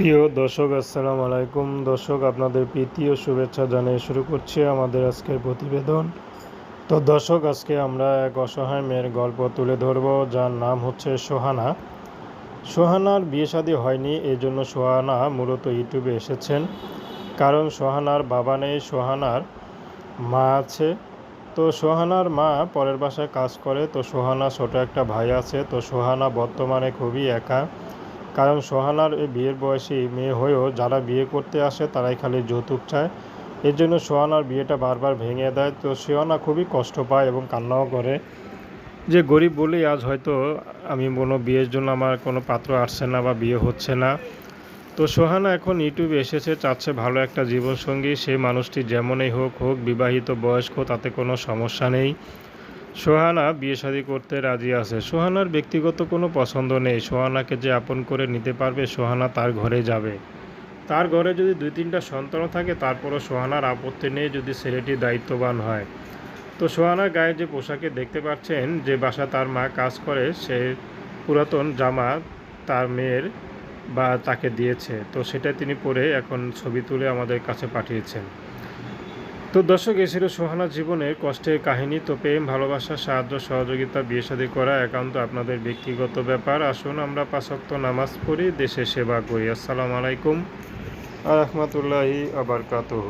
প্রিয় দর্শক, আসসালামু আলাইকুম। দর্শক, আপনাদের প্রীতি ও শুভেচ্ছা জানিয়ে শুরু করছি আমাদের আজকের প্রতিবেদন। তো দর্শক, আজকে আমরা এক অসহায় মেয়ের গল্প তুলে ধরব, যার নাম হচ্ছে সোহানা। সোহানার বিয়ে শাদী হয়নি এই জন্য সোহানা মূলত ইউটিউবে এসেছেন। কারণ সোহানার বাবা নেই, সোহানার মা আছে। তো সোহানার মা পরের বাসায় কাজ করে, তো সোহানা ছোট একটা ভাই আছে, তো সোহানা বর্তমানে খুবই একা। কারণ সোহানার এই বিয়ের বয়সী মেয়ে হয়েও যারা বিয়ে করতে আসে তারাই খালি যৌতুক চায়। এর জন্য সোহানার বিয়েটা বারবার ভেঙে দেয়। তো সোহানা খুবই কষ্ট পায় এবং কান্নাও করে। যে গরিব বলেই আজ হয়তো আমি কোনো বিয়ের জন্য আমার কোনো পাত্র আসছে না বা বিয়ে হচ্ছে না। তো সোহানা এখন ইউটিউবে এসেছে, চাচ্ছে ভালো একটা জীবনসঙ্গী। সেই মানুষটি যেমনই হোক হোক বিবাহিত, বয়স্ক, তাতে কোনো সমস্যা নেই। সোহানা বিয়ে শাদী করতে রাজি আছে। সোহানার ব্যক্তিগত কোনো পছন্দ নেই। সোহানাকে যে আপন করে নিতে পারবে, সোহানা তার ঘরে যাবে। তার ঘরে যদি দুই তিনটা সন্তান থাকে, তারপরও সোহানার আপত্তি নেই যদি ছেলেটি দায়িত্ববান হয়। তো সোহানার গায়ে যে পোশাকে দেখতে পাচ্ছেন, যে বাসা তার মা কাজ করে, সে পুরাতন জামা তার মেয়ের বা তাকে দিয়েছে। তো সেটা তিনি পরে এখন ছবি তুলে আমাদের কাছে পাঠিয়েছেন। তো দর্শক, এ ছিল সোহানা জীবনের কষ্টের কাহিনী। তো প্রেম, ভালোবাসা, সাহায্য, সহযোগিতা, বিয়ে শাদী করা একান্ত আপনাদের ব্যক্তিগত ব্যাপার। আসুন, আমরা পাশক্ত নামাজ পড়ি দেশে সেবা করি। আসসালামু আলাইকুম। আ রহমতুল্লাহি আবরকাতহ।